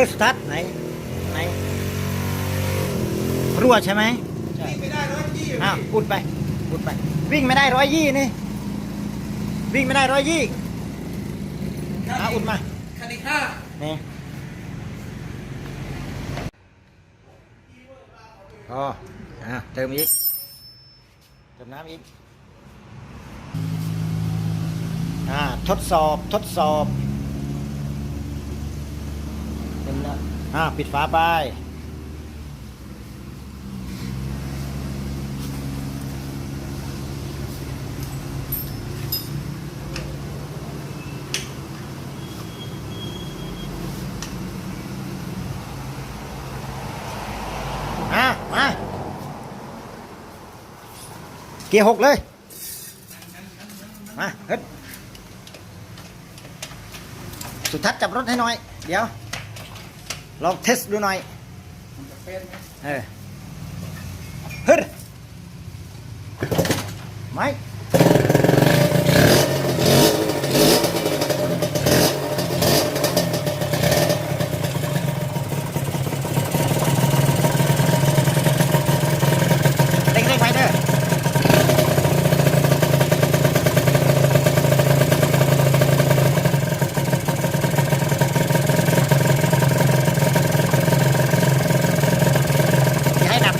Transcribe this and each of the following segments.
เออสตาร์ทไหนไหนรั่วใช่ไหมใช่ไม่ได้ร้อยยี่อ้าวอุดไปอุดไป วิ่งไม่ได้ร้อยยี่นี่ วิ่งไม่ได้ร้อยยี่อ้าอุดมาคันอีกห้านี่พออะเติมอีก เติมน้ำอีก อ่า ทดสอบ ทดสอบเต็ม แล้วอ่าปิดฝาไปมามา เกียร์หกเลย มาเฮ้ยสุทัศน์จับรถให้หน่อย เดี๋ยว ลองเทสดูหน่อยมันจะเป็นไหมเออเฮ้ยไม่เร่งเร่งไปเด้ออย่า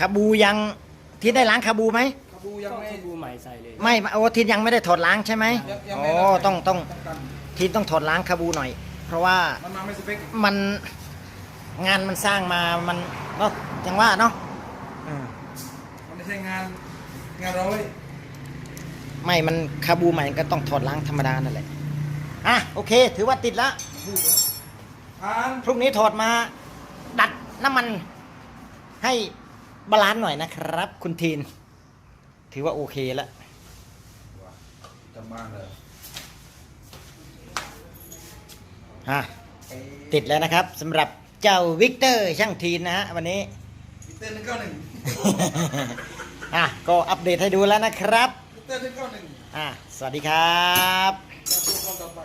คาบูยังที่ได้ล้างคาบูไหมคาบูยังต้องไม่สบู่ใหม่ใส่เลย ไม่โอทินยังไม่ได้ถอดล้างใช่ไหมยังยังอ๋ไม่อได้ต้องต้องกันทีนต้องถอดล้างคาบูหน่อย เพราะว่ามันมาไม่สเปคมันงานมันสร้างมามันเนาะจังว่าเนาะอืมมันไม่ใช่งานงานร้อยไม่มันคาบูใหม่ก็ต้องถอดล้างธรรมดานั่นแหละอะโอเค ถือว่าติดละพูดแล้วผ่านพรุ่งนี้ถอดมา ดัดน้ำมันให้ บาลานซ์หน่อยนะครับ คุณทีน ถือว่าโอเคแล้วจำบ้านเลยอะติดแล้วนะครับสำหรับเจ้าวิกเตอร์ช่างทีนนะฮะวันนี้วิเตอร์หนึ่งเก้าหนึ่งอะก็อัปเดตให้ดูแล้วนะครับวิเตอร์หนึ่งเก้าหนึ่งอะสวัสดีครับ จะพูดตอนต่อไป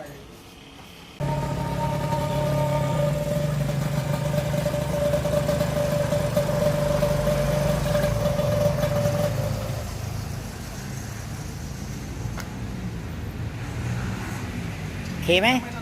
โอเค ไหมไม่ต้อง